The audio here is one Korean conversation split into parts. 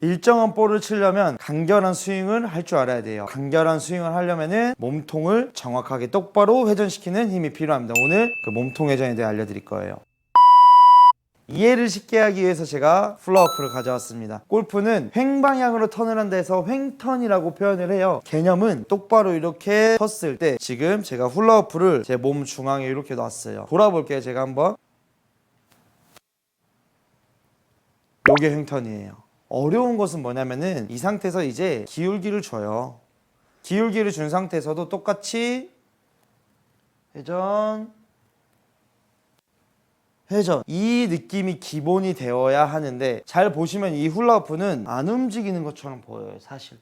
일정한 볼을 치려면 간결한 스윙을 할 줄 알아야 돼요. 간결한 스윙을 하려면은 몸통을 정확하게 똑바로 회전시키는 힘이 필요합니다. 오늘 그 몸통 회전에 대해 알려드릴 거예요. 이해를 쉽게 하기 위해서 제가 플로어프를 가져왔습니다. 골프는 횡 방향으로 턴을 한다 해서 횡턴이라고 표현을 해요. 개념은 똑바로 이렇게 섰을 때 지금 제가 훌라후프를 제 몸 중앙에 이렇게 놨어요. 돌아볼게요. 제가 한번. 요게 횡턴이에요. 어려운 것은 뭐냐면은 이 상태에서 이제 기울기를 줘요. 기울기를 준 상태에서도 똑같이 회전 회전 이 느낌이 기본이 되어야 하는데 잘 보시면 이 훌라후프는 안 움직이는 것처럼 보여요 사실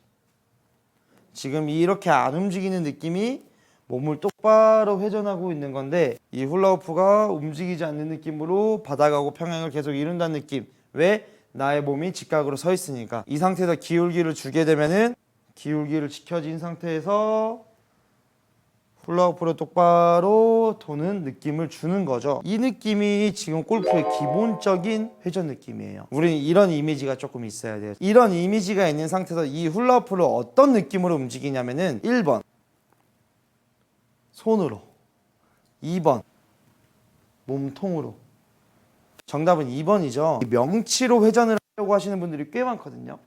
지금 이렇게 안 움직이는 느낌이 몸을 똑바로 회전하고 있는 건데 이 훌라후프가 움직이지 않는 느낌으로 바닥하고 평행을 계속 이룬다는 느낌 왜? 나의 몸이 직각으로 서 있으니까 이 상태에서 기울기를 주게 되면은 기울기를 지켜진 상태에서 훌라후프로 똑바로 도는 느낌을 주는 거죠. 이 느낌이 지금 골프의 기본적인 회전 느낌이에요. 우리는 이런 이미지가 조금 있어야 돼요. 이런 이미지가 있는 상태에서 이 훌라후프를 어떤 느낌으로 움직이냐면은 1번 손으로 2번 몸통으로 정답은 2번이죠. 명치로 회전을 하려고 하시는 분들이 꽤 많거든요.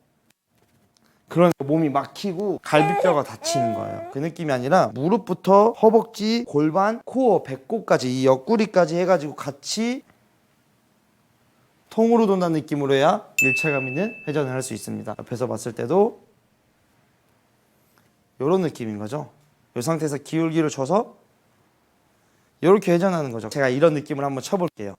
그러니까 몸이 막히고 갈비뼈가 다치는 거예요. 그 느낌이 아니라 무릎부터 허벅지, 골반, 코어, 배꼽까지 이 옆구리까지 해가지고 같이 통으로 돈다는 느낌으로 해야 일체감 있는 회전을 할 수 있습니다. 옆에서 봤을 때도 이런 느낌인 거죠. 이 상태에서 기울기를 줘서 이렇게 회전하는 거죠. 제가 이런 느낌을 한번 쳐볼게요.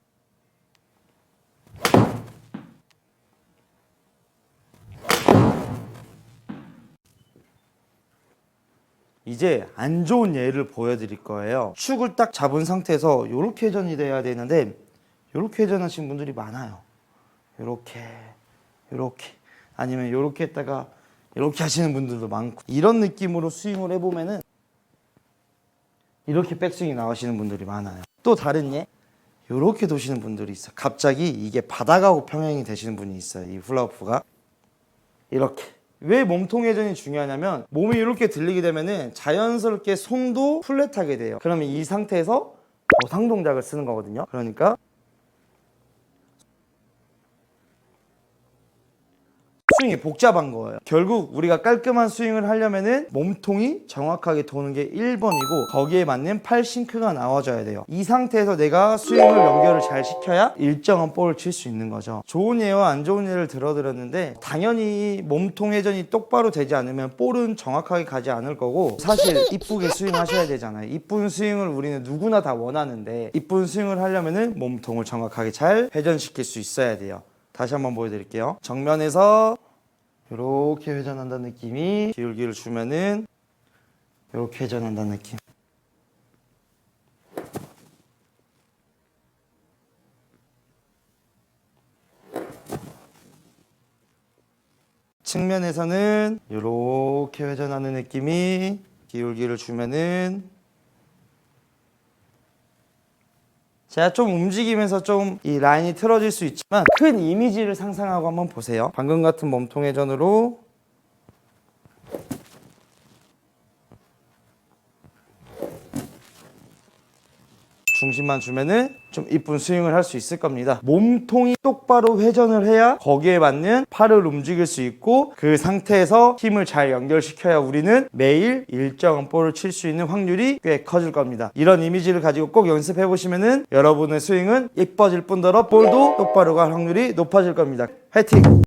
이제 안 좋은 예를 보여드릴 거예요. 축을 딱 잡은 상태에서 이렇게 회전이 돼야 되는데 이렇게 회전하신 분들이 많아요. 이렇게, 이렇게 아니면 이렇게 했다가 이렇게 하시는 분들도 많고 이런 느낌으로 스윙을 해보면은 이렇게 백스윙이 나오시는 분들이 많아요. 또 다른 예, 이렇게 도시는 분들이 있어요. 갑자기 이게 바닥하고 평행이 되시는 분이 있어요. 이 훌라후프가 이렇게. 왜 몸통 회전이 중요하냐면 몸이 이렇게 들리게 되면은 자연스럽게 손도 플랫하게 돼요. 그러면 이 상태에서 거상 동작을 쓰는 거거든요. 그러니까 스윙이 복잡한 거예요. 결국 우리가 깔끔한 스윙을 하려면은 몸통이 정확하게 도는 게 1번이고 거기에 맞는 팔 싱크가 나와줘야 돼요. 이 상태에서 내가 스윙을 연결을 잘 시켜야 일정한 볼을 칠 수 있는 거죠. 좋은 예와 안 좋은 예를 들어드렸는데 당연히 몸통 회전이 똑바로 되지 않으면 볼은 정확하게 가지 않을 거고 사실 이쁘게 스윙하셔야 되잖아요. 이쁜 스윙을 우리는 누구나 다 원하는데 이쁜 스윙을 하려면은 몸통을 정확하게 잘 회전시킬 수 있어야 돼요. 다시 한번 보여드릴게요. 정면에서 이렇게 회전한다는 느낌이 기울기를 주면은 이렇게 회전한다는 느낌. 측면에서는 이렇게 회전하는 느낌이 기울기를 주면은 제가 좀 움직이면서 좀 이 라인이 틀어질 수 있지만 큰 이미지를 상상하고 한번 보세요. 방금 같은 몸통 회전으로 중심만 주면은 좀 이쁜 스윙을 할 수 있을 겁니다. 몸통이 똑바로 회전을 해야 거기에 맞는 팔을 움직일 수 있고 그 상태에서 힘을 잘 연결시켜야 우리는 매일 일정한 볼을 칠 수 있는 확률이 꽤 커질 겁니다. 이런 이미지를 가지고 꼭 연습해 보시면은 여러분의 스윙은 이뻐질 뿐더러 볼도 똑바로 갈 확률이 높아질 겁니다. 화이팅!